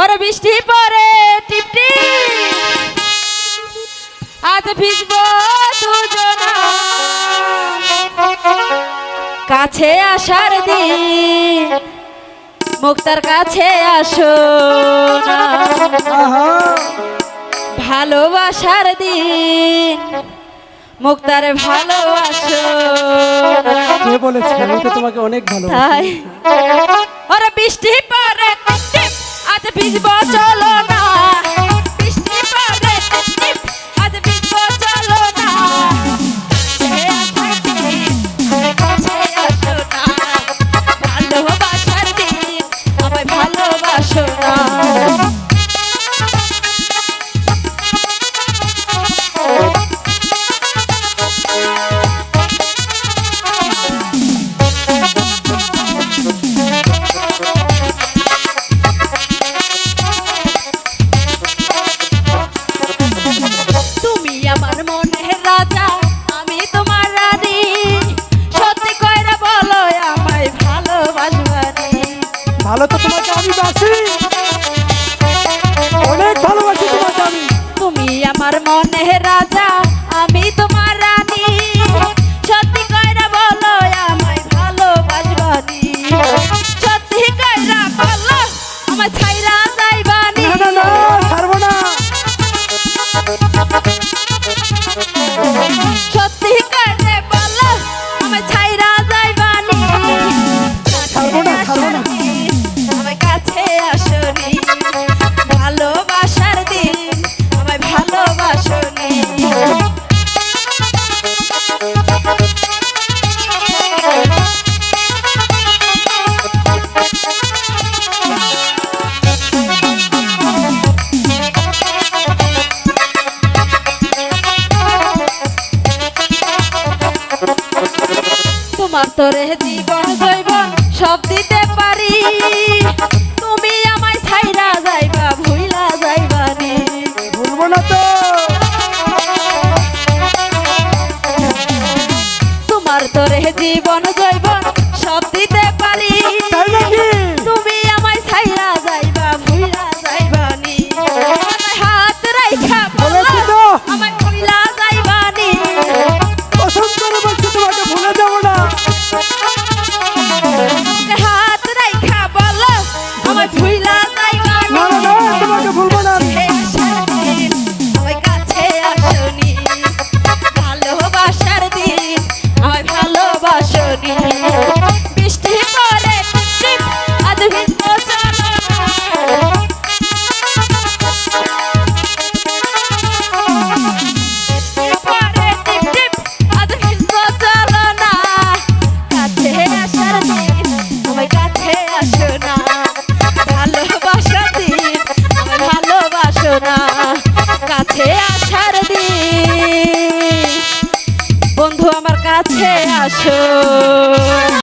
ওর বৃষ্টি পরে টিপটি আজ ভিজব দুজনা। কাছে আসার দিন মুক্তার কাছে আসো না। ভালোবাসার দিন মুক্তার ভালোবাসো। কে বলেছে? আমি তো তোমাকে অনেক ভালো তাই। ওরে বৃষ্টি টিপ, ভিজব চলো না। ভালো তো তোমাকে আমি বাসি। অনেক ভালোবাসি তোমাকে আমি। তুমি আমার মনের রাজা আমি তোমার রানী। সত্যি কইরা বলো আমায় ভালোবাসবানি সত্যি কইরা বলো আমায় ছাইরা যাইবানি না না না ছাড়বো না। Thank you. তোমার তোরে জীবন জৈব সব দিতে পারি। তুমি আমায় ছাইরা যাইবা ভুইলা যাইবানি ভুলবো না তো। তোমার তোরে জীবন জৈব সব দিতে না কাছে আসার বন্ধু আমার কাছে আসো।